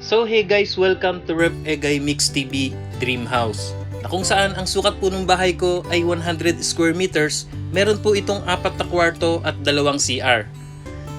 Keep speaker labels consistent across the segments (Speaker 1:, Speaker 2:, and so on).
Speaker 1: So hey guys, welcome to Rep Egay Mix TV Dream House. Na kung saan ang sukat po ng bahay ko ay 100 square meters, meron po itong apat na kwarto at dalawang CR.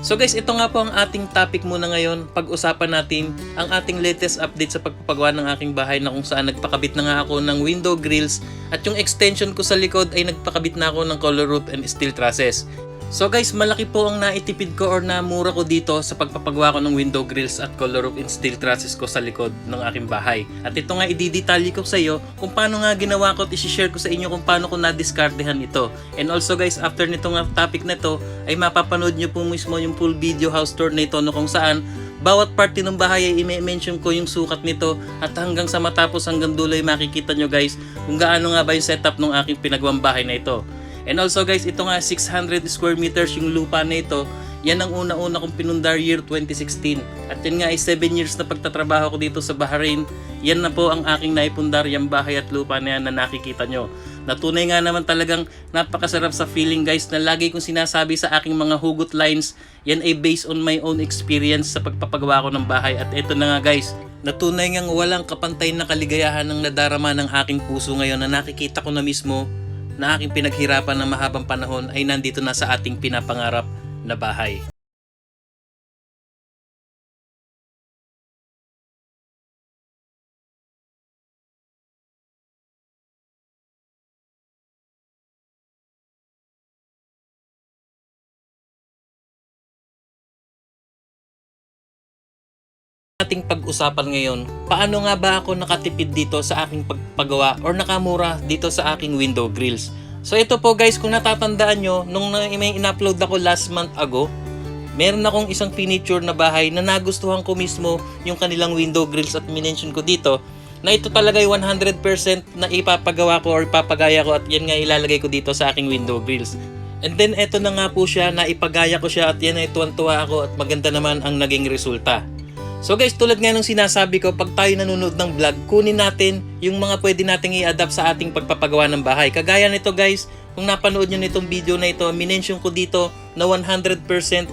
Speaker 1: So guys, ito nga po ang ating topic muna ngayon. Pag-usapan natin ang ating latest update sa pagpapagawa ng aking bahay na kung saan nagpakabit na nga ako ng window grills at yung extension ko sa likod ay nagpakabit na ako ng color roof and steel trusses. So guys, malaki po ang naitipid ko or namura ko dito sa pagpapagawa ko ng window grills at color roof and steel trusses ko sa likod ng aking bahay. At ito nga ididetalye ko sa iyo kung paano nga ginawa ko at isi-share ko sa inyo kung paano ko na-discardehan ito. And also guys, after nito nga topic na to, ay mapapanood nyo po mismo yung full video house tour na ito no kung saan bawat parte ng bahay ay i-mention ko yung sukat nito at hanggang sa matapos hanggang dulo ay makikita nyo guys kung gaano nga ba yung setup ng aking pinagawang bahay na ito. And also guys, ito nga 600 square meters yung lupa na ito. Yan ang una-una kong pinundar year 2016. At yan nga ay 7 years na pagtatrabaho ko dito sa Bahrain. Yan na po ang aking naipundar yung bahay at lupa na yan na nakikita nyo. Natunay nga naman talagang napakasarap sa feeling guys na lagi kong sinasabi sa aking mga hugot lines. Yan ay based on my own experience sa pagpapagawa ko ng bahay. At ito na nga guys, Natunay ngang walang kapantay na kaligayahan ng nadarama ng aking puso ngayon na nakikita ko na mismo na aking pinaghirapan ng mahabang panahon ay nandito na sa ating pinapangarap na bahay. Ating pag-usapan ngayon, paano nga ba ako nakatipid dito sa aking pagpagawa or nakamura dito sa aking window grills. So ito po guys, kung natatandaan nyo, nung may in-upload ako last month ago, meron akong isang furniture na bahay na nagustuhan ko mismo yung kanilang window grills at minention ko dito na ito talaga yung 100% na ipapagawa ko or ipapagaya ko at yan nga ilalagay ko dito sa aking window grills. And then eto na nga po siya na ipagaya ko siya at yan ay tuwan-tuwa ako at maganda naman ang naging resulta. So guys, tulad nga ng sinasabi ko, pag tayo nanonood ng vlog, kunin natin yung mga pwede nating i-adapt sa ating pagpapagawa ng bahay. Kagaya nito guys, kung napanood nyo nitong video na ito, minention ko dito na 100%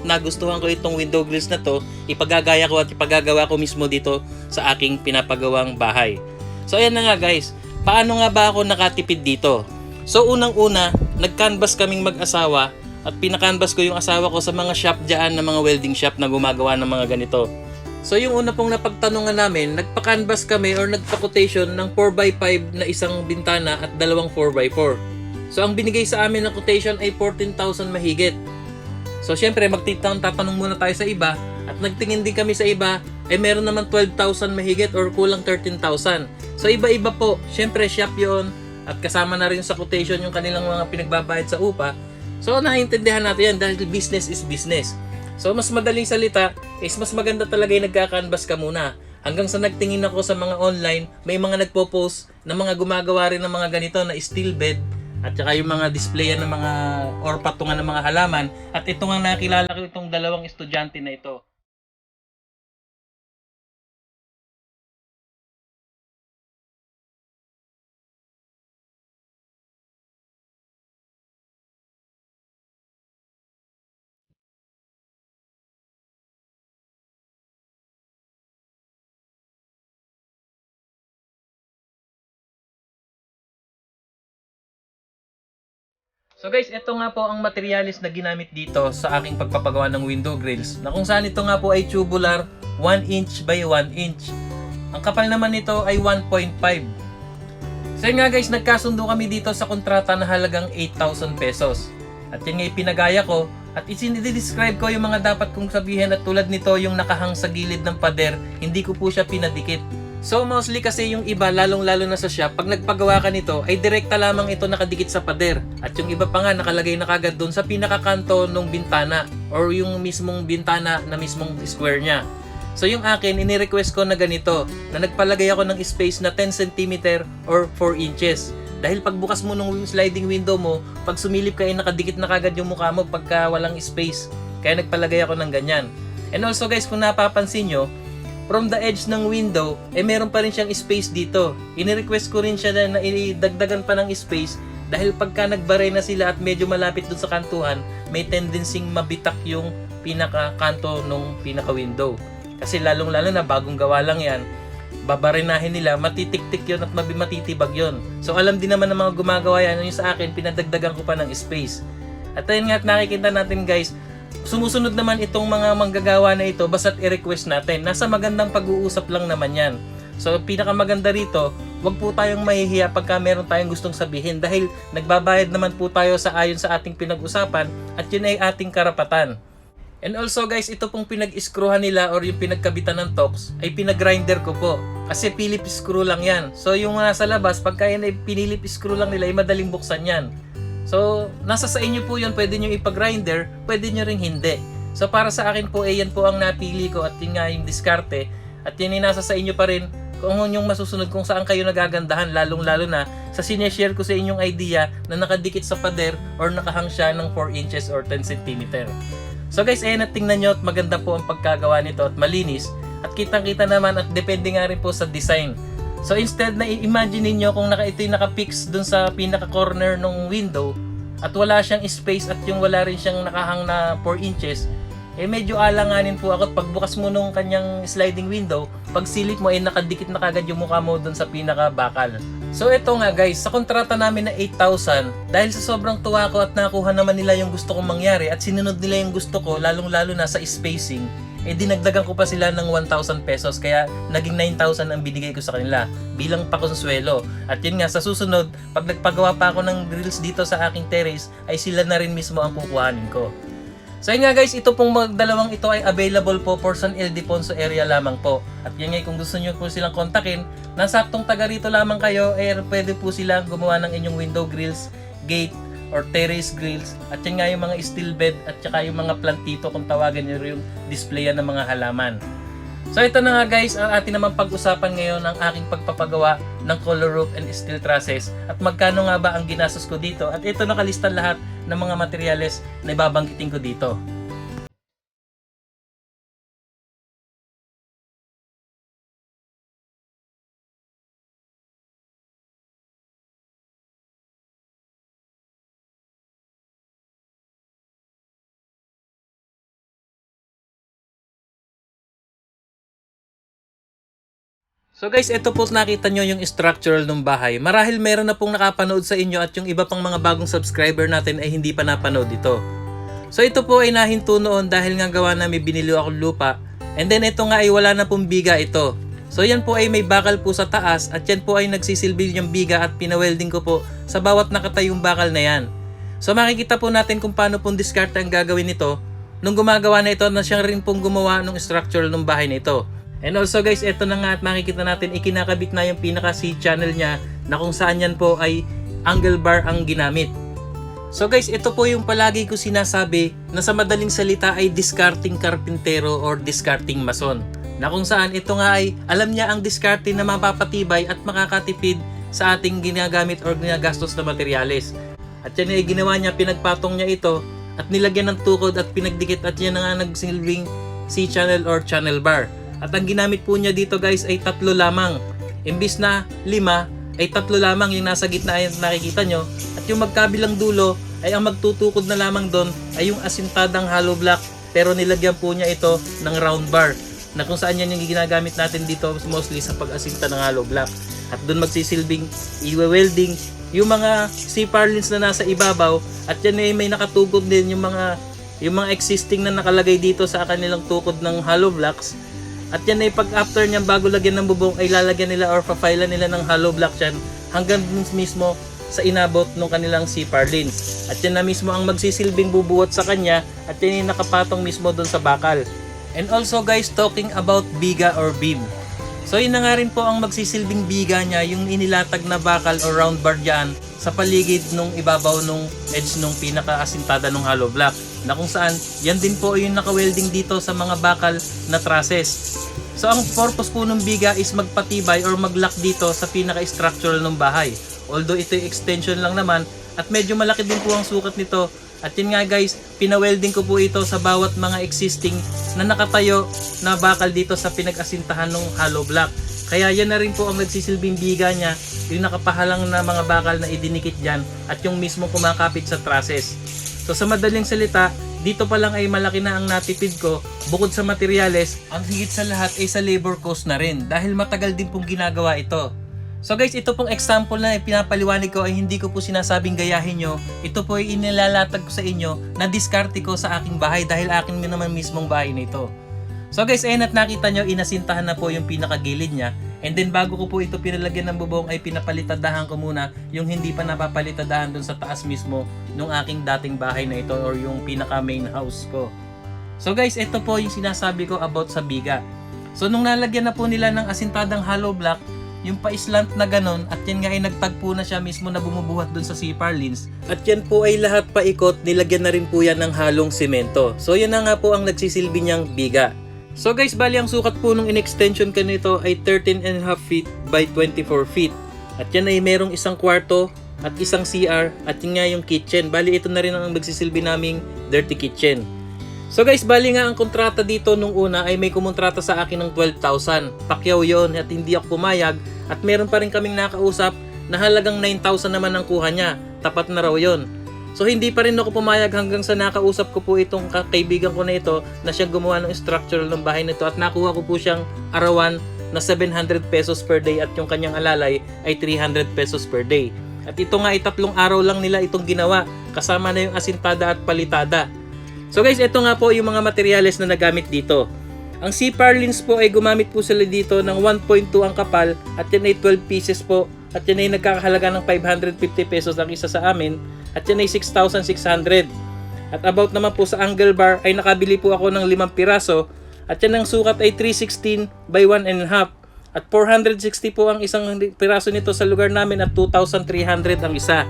Speaker 1: nagustuhan ko itong window grills na to, ipagagaya ko at ipagagawa ko mismo dito sa aking pinapagawang bahay. So ayan na nga guys, paano nga ba ako nakatipid dito? So unang-una, nag-canvas kaming mag-asawa at pinakanvas ko yung asawa ko sa mga shop dyan na mga welding shop na gumagawa ng mga ganito. So yung una pong napagtanungan namin, nagpa-canvas kami or nagpa-quotation ng 4x5 na isang bintana at dalawang 4x4. So ang binigay sa amin ng quotation ay 14,000 mahigit. So syempre magtitang tatanong muna tayo sa iba at nagtingin din kami sa iba ay meron naman 12,000 mahigit or kulang 13,000. So iba-iba po, syempre shop yon at kasama na rin sa quotation yung kanilang mga pinagbabayad sa upa. So naiintindihan natin yan dahil business is business. So mas madaling salita is mas maganda talaga yung nagka-canvas ka muna. Hanggang sa nagtingin ako sa mga online, may mga nagpo-post na mga gumagawa rin ng mga ganito na steel bed at saka yung mga displayan ng mga or patungan ng mga halaman at ito nga nakilala ko itong dalawang estudyante na ito. So guys, ito nga po ang materialis na ginamit dito sa aking pagpapagawa ng window grills. Na kung saan ito nga po ay tubular 1 inch by 1 inch. Ang kapal naman nito ay 1.5. So yun nga guys, nagkasundo kami dito sa kontrata na halagang 8,000 pesos. At yun nga ipinagaya ko at isinidescribe ko yung mga dapat kong sabihin at tulad nito yung nakahang sa gilid ng pader, hindi ko po siya pinadikit. So mostly kasi yung iba, lalong-lalo na sa shop, pag nagpagawa ka nito, ay direkta lamang ito nakadikit sa pader. At yung iba pa nga, nakalagay na kagad doon sa pinakakanto ng bintana or yung mismong bintana na mismong square niya. So yung akin, ini-request ko na ganito, na nagpalagay ako ng space na 10 cm or 4 inches. Dahil pagbukas mo ng sliding window mo, pag sumilip ka ay nakadikit na kagad yung mukha mo pagka walang space. Kaya nagpalagay ako ng ganyan. And also guys, kung napapansin nyo, from the edge ng window, eh meron pa rin siyang space dito. Ini-request ko rin siya na, na idagdagan pa ng space dahil pagka nagbaray na sila at medyo malapit dun sa kantuhan, may tendency mabitak yung pinaka-kanto nung pinaka-window. Kasi lalong lalo na bagong gawa lang yan, babarinahin nila, matitiktik yun at matitibag yun. So alam din naman ng mga gumagawa yan, yung sa akin, pinadagdagan ko pa ng space. At ayun nga at nakikita natin guys, sumusunod naman itong mga manggagawa na ito basta't i-request natin. Nasa magandang pag-uusap lang naman yan. So pinakamaganda rito, wag po tayong mahihiya pagka meron tayong gustong sabihin dahil nagbabayad naman po tayo sa ayon sa ating pinag-usapan at yun ay ating karapatan. And also guys, ito pong pinag-screwhan nila or yung pinagkabitan ng tox ay pinag-grinder ko po. Kasi Phillips screw lang yan. So yung nasa labas, pagka yan ay pinilip screw lang nila, ay madaling buksan yan. So, nasa sa inyo po yun, pwede nyo ipag-grinder, pwede nyo ring hindi. So para sa akin po, eh po ang napili ko at yun nga yung diskarte. At yun ay nasa sa inyo pa rin kung ano yung masusunod kung saan kayo nagagandahan lalong lalo na sa sineshare ko sa inyong idea na nakadikit sa pader or nakahang siya ng 4 inches or 10 cm. So guys, ayan at tingnan nyo at maganda po ang pagkagawa nito at malinis at kitang-kita naman at depende nga rin po sa design. So instead na i-imagine niyo kung naka ito yung naka-fix dun sa pinaka-corner ng window at wala siyang space at yung wala rin siyang nakahang na 4 inches, eh medyo alanganin po ako at pagbukas mo nung kanyang sliding window, pag silip mo eh nakadikit na kagad yung mukha mo dun sa pinaka-bakal. So ito nga guys, sa kontrata namin na 8,000, dahil sa sobrang tuwa ko at nakuha naman nila yung gusto kong mangyari at sinunod nila yung gusto ko, lalong-lalo na sa spacing, eh dinagdagan ko pa sila ng 1,000 pesos kaya naging 9,000 ang binigay ko sa kanila bilang pakonsuelo. At yun nga, sa susunod, pag nagpagawa pa ako ng grills dito sa aking terrace, ay sila na rin mismo ang kukuhanin ko. So yun nga guys, ito pong mga dalawang ito ay available po for San Ildefonso area lamang po. At yun nga, kung gusto nyo po silang kontakin, nasaktong taga rito lamang kayo, eh pwede po silang gumawa ng inyong window grills, gate, or terrace grills. At yun nga yung mga steel bed at saka yung mga plantito kung tawagan nyo yung displayan ng mga halaman. So ito na nga guys, ang atin naman pag-usapan ngayon ang aking pagpapagawa ng color roof and steel trusses at magkano nga ba ang ginastos ko dito at ito nakalista lahat ng mga materyales na ibabanggitin ko dito. So guys, ito po nakita nyo yung structural ng bahay. Marahil meron na pong nakapanood sa inyo at yung iba pang mga bagong subscriber natin ay hindi pa napanood ito. So ito po ay nahinto noon dahil nga gawa na may binili akong lupa. And then ito nga ay wala na pong biga ito. So yan po ay may bakal po sa taas at yan po ay nagsisilbi yung biga at pinawelding ko po sa bawat nakatayong bakal na yan. So makikita po natin kung paano pong diskarte ang gagawin nito nung gumagawa na ito na siyang rin pong gumawa ng structural ng bahay na ito. And also guys, ito na nga at makikita natin ikinakabit na yung pinaka C channel niya na kung saan yan po ay angle bar ang ginamit. So guys, ito po yung palagi ko sinasabi na sa madaling salita ay discarding karpintero or discarding mason. Na kung saan ito nga ay alam niya ang diskarte na mapapatibay at makakatipid sa ating ginagamit or ginagastos na materyales. At yan ay ginawa niya, pinagpatong niya ito at nilagyan ng tukod at pinagdikit at yan na nga nagsilbing C-channel or channel bar. At ang ginamit po niya dito guys ay tatlo lamang. Imbis na lima, ay tatlo lamang yung nasa gitna ay nakikita nyo. At yung magkabilang dulo ay ang magtutukod na lamang doon ay yung asintadang hollow block pero nilagyan po niya ito ng round bar na kung saan yan yung ginagamit natin dito mostly sa pag-asinta ng hollow block. At doon magsisilbing i-welding yung mga C-parlins na nasa ibabaw at yan ay may nakatugod din yung mga yung mga existing na nakalagay dito sa kanilang tukod ng hollow blocks at yan ay pag after niyan bago lagyan ng bubong ay lalagyan nila or papailan nila ng hollow block yan hanggang mismo sa inabot ng kanilang C-parlins. At yan na mismo ang magsisilbing bubuot sa kanya at yan yung nakapatong mismo dun sa bakal. And also guys, talking about biga or beam. So yun na nga rin po ang magsisilbing biga niya, yung inilatag na bakal or round bar dyan sa paligid nung ibabaw nung edge nung pinaka-asintada ng hollow block. Na kung saan, yan din po yung naka-welding dito sa mga bakal na trusses. So ang purpose po ng biga is magpatibay or mag-lock dito sa pinaka-structural ng bahay. Although ito yung extension lang naman at medyo malaki din po ang sukat nito. At yun nga guys, pina-welding ko po ito sa bawat mga existing na nakatayo na bakal dito sa pinag-asintahan ng hollow block. Kaya yan na rin po ang nagsisilbing biga niya, yung nakapahalang na mga bakal na idinikit dyan at yung mismo kumakapit sa trusses. So sa madaling salita, dito pa lang ay malaki na ang natipid ko bukod sa materyales, ang higit sa lahat ay sa labor cost na rin dahil matagal din pong ginagawa ito. So guys, ito pong example na pinapaliwanag ko ay hindi ko po sinasabing gayahin nyo. Ito po ay inilalatag ko sa inyo na diskarte ko sa aking bahay dahil akin naman mismong bahay na ito. So guys, ayun at nakita nyo, inasintahan na po yung pinakagilid niya. And then bago ko po ito pinalagyan ng bubong ay pinapalitadahan ko muna yung hindi pa napapalitadahan dun sa taas mismo nung aking dating bahay na ito or yung pinaka main house ko. So guys, ito po yung sinasabi ko about sa biga. So nung nalagyan na po nila ng asintadang hollow block, yung pa-slant na ganon at yan nga ay nagtagpo na siya mismo na bumubuhat dun sa CPAR lines. At yan po ay lahat paikot, nilagyan na rin po yan ng halong semento. So yan na nga po ang nagsisilbi niyang biga. So guys, bali ang sukat po nung in-extension ka nito ay 13 and a half feet by 24 feet. At yan ay merong isang kwarto at isang CR at yun nga yung kitchen. Bali ito na rin ang magsisilbi naming dirty kitchen. So guys, bali nga ang kontrata dito nung una ay may kumontrata sa akin ng 12,000. Pakyaw yon at hindi ako pumayag at meron pa rin kaming nakausap na halagang 9,000 naman ang kuha niya. Tapat na raw yon. So hindi pa rin ako pumayag hanggang sa nakausap ko po itong ka- kaibigan ko na ito na siyang gumawa ng structural ng bahay nito at nakuha ko po siyang arawan na 700 pesos per day at yung kanyang alalay ay 300 pesos per day. At ito nga ay tatlong araw lang nila itong ginawa kasama na yung asintada at palitada. So guys, ito nga po yung mga materyales na nagamit dito. Ang CPAR lens po ay gumamit po sila dito ng 1.2 ang kapal at yan ay 12 pieces po at yan ay nagkakahalaga ng 550 pesos ang isa sa amin at yan ay 6,600. At about naman po sa angle bar ay nakabili po ako ng 5 piraso at yan ang sukat ay 316 by 1 and half. At 460 po ang isang piraso nito sa lugar namin at 2,300 ang isa.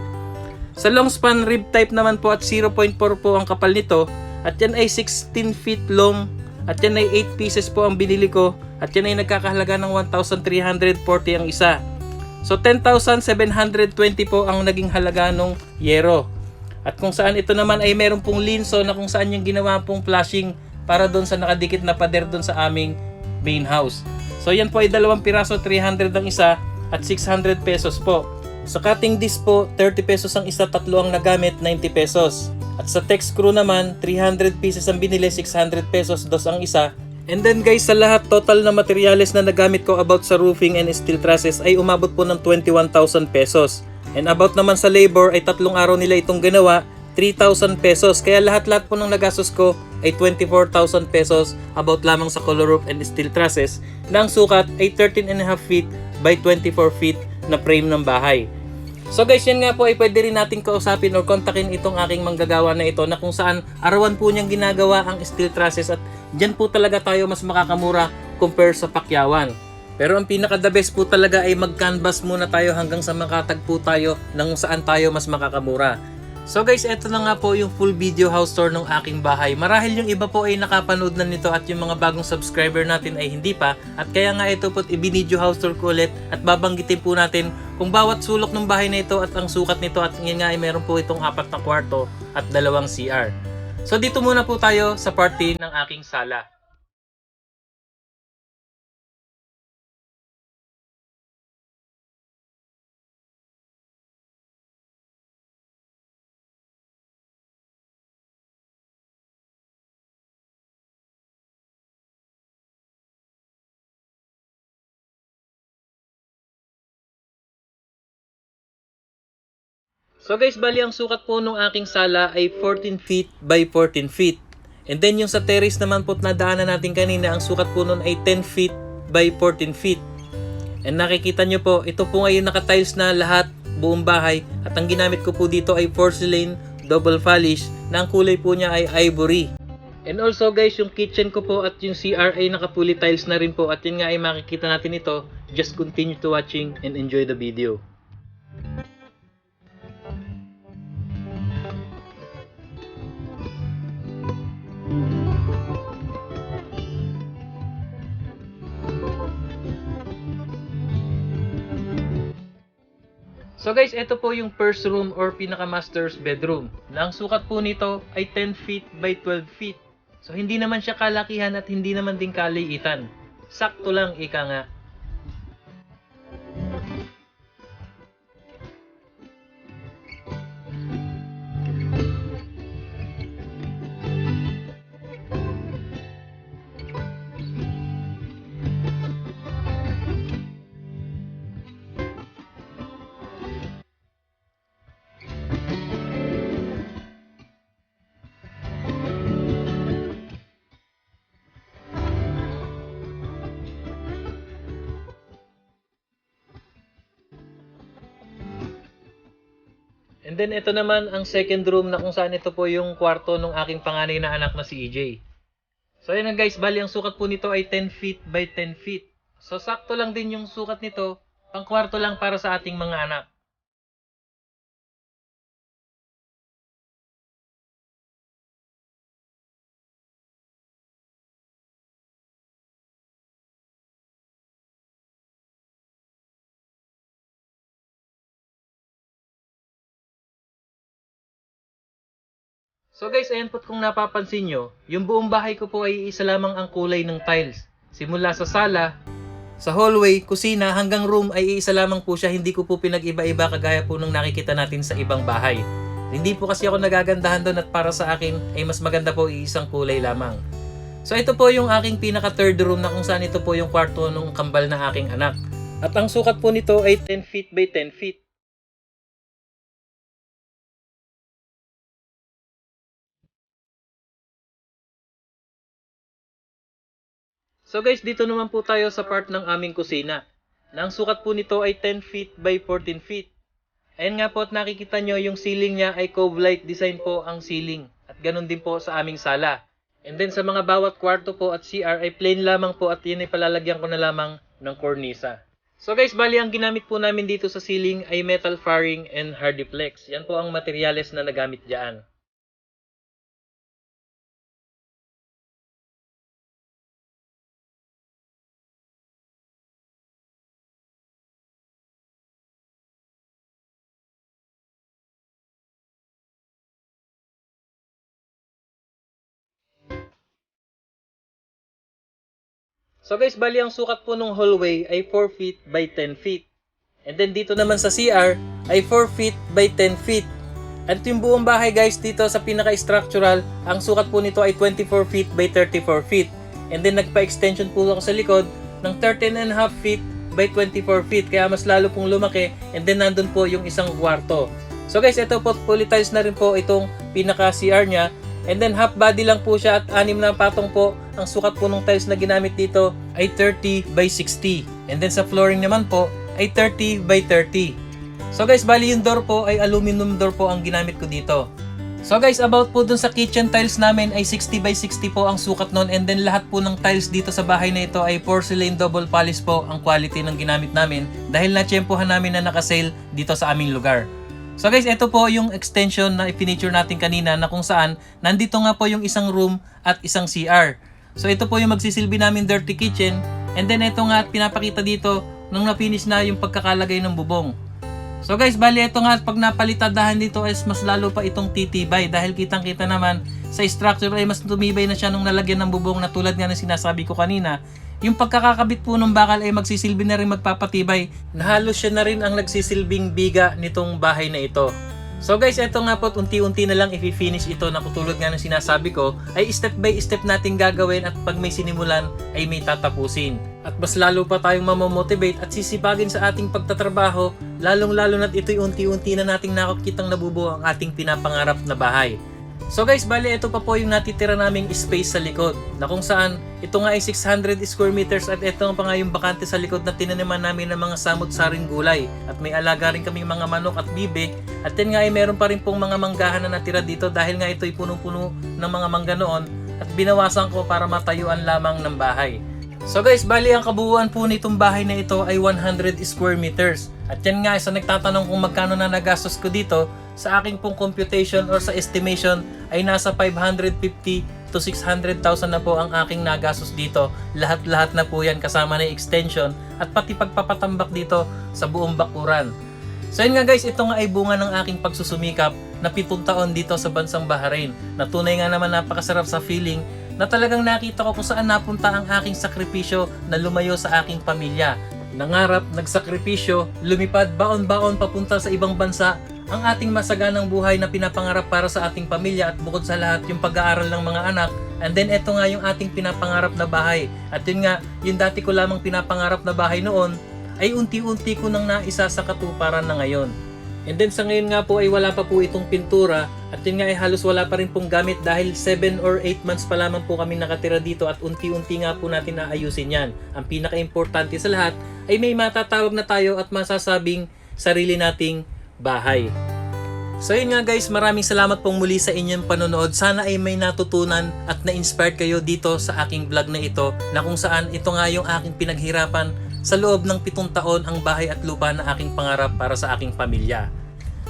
Speaker 1: Sa long span rib type naman po at 0.4 po ang kapal nito at yan ay 16 feet long at yan ay 8 pieces po ang binili ko at yan ay nagkakahalaga ng 1,340 ang isa. So 10,720 po ang naging halaga ng yero. At kung saan ito naman ay meron pong linso na kung saan yung ginawa pong flashing para doon sa nakadikit na pader doon sa aming main house. So yan po ay dalawang piraso, 300 ang isa at 600 pesos po. Sa cutting disc po, 30 pesos ang isa, tatlo ang nagamit, 90 pesos. At sa text screw naman, 300 pieces ang binili, 600 pesos, dos ang isa. And then guys, sa lahat total na materyales na nagamit ko about sa roofing and steel trusses ay umabot po ng 21,000 pesos. And about naman sa labor ay tatlong araw nila itong ginawa, 3,000 pesos. Kaya lahat-lahat po ng nagastos ko ay 24,000 pesos about lamang sa color roof and steel trusses na ang sukat ay 13 and a half feet by 24 feet na frame ng bahay. So guys, yan nga po ay pwede rin natin kausapin or kontakin itong aking manggagawa na ito na kung saan arawan po niyang ginagawa ang steel trusses at dyan po talaga tayo mas makakamura compare sa pakyawan. Pero ang pinaka the best po talaga ay mag-canvas muna tayo hanggang sa makatagpo tayo ng saan tayo mas makakamura. So guys, eto na nga po yung full video house tour ng aking bahay. Marahil yung iba po ay nakapanood na nito at yung mga bagong subscriber natin ay hindi pa. At kaya nga ito po ibinidyo house tour ko ulit at babanggitin po natin kung bawat sulok ng bahay na ito at ang sukat nito at ngayon nga ay meron po itong apat na kwarto at dalawang CR. So dito muna po tayo sa party ng aking sala. So guys, bali ang sukat po nung aking sala ay 14 feet by 14 feet. And then yung sa terrace naman po na daanan natin kanina, ang sukat po nun ay 10 feet by 14 feet. And nakikita nyo po, ito po ngayon naka-tiles na lahat, buong bahay. At ang ginamit ko po dito ay porcelain double polish na ang kulay po niya ay ivory. And also guys, yung kitchen ko po at yung CR ay naka-fully tiles na rin po at yun nga ay makikita natin ito. Just continue to watching and enjoy the video. So guys, ito po yung first room or pinaka-master's bedroom. Na ang sukat po nito ay 10 feet by 12 feet. So hindi naman siya kalakihan at hindi naman din kaliitan. Sakto lang ika nga. And then ito naman ang second room na kung saan ito po yung kwarto ng aking panganay na anak na si EJ. So ayun nga guys, bali ang sukat po nito ay 10 feet by 10 feet. So sakto lang din yung sukat nito, pang kwarto lang para sa ating mga anak. So guys, ayan po kung napapansin nyo, yung buong bahay ko po ay isa lamang ang kulay ng tiles. Simula sa sala, sa hallway, kusina, hanggang room ay isa lamang po siya. Hindi ko po pinag-iba-iba kagaya po nung nakikita natin sa ibang bahay. Hindi po kasi ako nagagandahan doon at para sa akin ay mas maganda po isang kulay lamang. So ito po yung aking pinaka third room na kung saan ito po yung kwarto ng kambal na aking anak. At ang sukat po nito ay 10 feet by 10 feet. So guys, dito naman po tayo sa part ng aming kusina. Na ang sukat po nito ay 10 feet by 14 feet. Ayan nga po at nakikita nyo yung ceiling niya ay cove light design po ang ceiling. At ganun din po sa aming sala. And then sa mga bawat kwarto po at CR ay plain lamang po at yun ay palalagyan ko na lamang ng cornisa. So guys, bali ang ginamit po namin dito sa ceiling ay metal faring and hardiplex. Yan po ang materyales na nagamit diyan. So guys, bali ang sukat po ng hallway ay 4 feet by 10 feet. And then dito naman sa CR ay 4 feet by 10 feet. At yung buong bahay guys dito sa pinaka-structural, ang sukat po nito ay 24 feet by 34 feet. And then nagpa-extension po ako sa likod ng 13 and a half feet by 24 feet. Kaya mas lalo pong lumaki. And then nandun po yung isang kwarto. So guys, ito po tiles na rin po itong pinaka-CR niya. And then half body lang po siya at anim na patong po. Ang sukat po ng tiles na ginamit dito ay 30 by 60. And then sa flooring naman po ay 30 by 30. So guys, bali yung door po ay aluminum door po ang ginamit ko dito. So guys, about po dun sa kitchen tiles namin ay 60 by 60 po ang sukat nun and then lahat po ng tiles dito sa bahay na ito ay porcelain double polish po ang quality ng ginamit namin dahil na-tsempohan namin na nakasale dito sa aming lugar. So guys, ito po yung extension na i-feature natin kanina na kung saan nandito nga po yung isang room at isang CR. So ito po yung magsisilbi namin dirty kitchen and then ito nga at pinapakita dito nung na-finish na yung pagkakalagay ng bubong. So guys, bali ito nga at pag napalitadahan dito is mas lalo pa itong titibay dahil kitang-kita naman sa structure ay mas tumibay na siya nung nalagyan ng bubong na tulad nga ng sinasabi ko kanina. Yung pagkakakabit po ng bakal ay magsisilbi na rin magpapatibay na halos siya na rin ang nagsisilbing biga nitong bahay na ito. So guys, eto nga po, unti-unti na lang i-finish ito na kutulad nga ng sinasabi ko, ay step by step natin gagawin at pag may sinimulan ay may tatapusin. At mas lalo pa tayong mamomotivate at sisipagin sa ating pagtatrabaho, lalong-lalo na't ito'y unti-unti na nating nakakitang nabubuo ang ating pinapangarap na bahay. So guys, bali ito pa po yung natitira naming space sa likod na kung saan ito nga ay 600 square meters at ito pa nga yung bakante sa likod na tinaniman namin ng mga samot-saring gulay at may alaga rin kaming mga manok at bibe at yan nga ay meron pa rin pong mga manggahan na natira dito dahil nga ito ay punong-puno ng mga mangga noon at binawasan ko para matayuan lamang ng bahay. So guys, bali ang kabuuan po nitong bahay na ito ay 100 square meters. At yan nga, sa nagtatanong kung magkano na nagastos ko dito, sa aking pong computation or sa estimation ay nasa 550 to 600,000 na po ang aking nagastos dito. Lahat-lahat na po yan kasama na extension at pati pagpapatambak dito sa buong bakuran. So yun nga guys, ito nga ay bunga ng aking pagsusumikap na pitong taon dito sa bansang Bahrain. Na tunay nga naman napakasarap sa feeling na talagang nakita ko kung saan napunta ang aking sakripisyo na lumayo sa aking pamilya. Nangarap, nagsakripisyo, lumipad baon-baon papunta sa ibang bansa ang ating masaganang buhay na pinapangarap para sa ating pamilya at bukod sa lahat yung pag-aaral ng mga anak and then eto nga yung ating pinapangarap na bahay at yun nga yung dati ko lamang pinapangarap na bahay noon ay unti-unti ko nang naisa sa katuparan na ngayon. And then sa ngayon nga po ay wala pa po itong pintura at yun nga ay halos wala pa rin pong gamit dahil 7 or 8 months pa lamang po kami nakatira dito at unti-unti nga po natin naayusin yan. Ang pinaka-importante sa lahat ay may matatawag na tayo at masasabing sarili nating bahay. So yun nga guys, maraming salamat pong muli sa inyong panonood. Sana ay may natutunan at na-inspired kayo dito sa aking vlog na ito na kung saan ito nga yung aking pinaghirapan sa loob ng pitong taon ang bahay at lupa na aking pangarap para sa aking pamilya.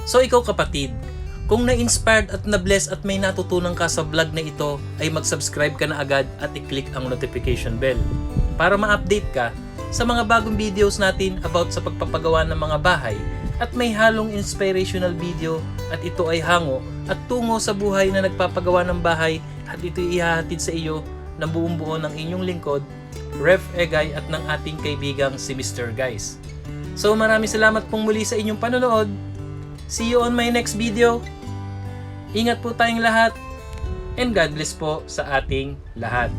Speaker 1: So ikaw kapatid, kung na-inspired at na-bless at may natutunan ka sa vlog na ito, ay mag-subscribe ka na agad at i-click ang notification bell para ma-update ka sa mga bagong videos natin about sa pagpapagawa ng mga bahay at may halong inspirational video at ito ay hango at tungo sa buhay na nagpapagawa ng bahay at ito ihahatid sa iyo ng buong buo ng inyong lingkod, Ref Egay at ng ating kaibigang si Mr. Guys. So maraming salamat pong muli sa inyong panonood. See you on my next video. Ingat po tayong lahat and God bless po sa ating lahat.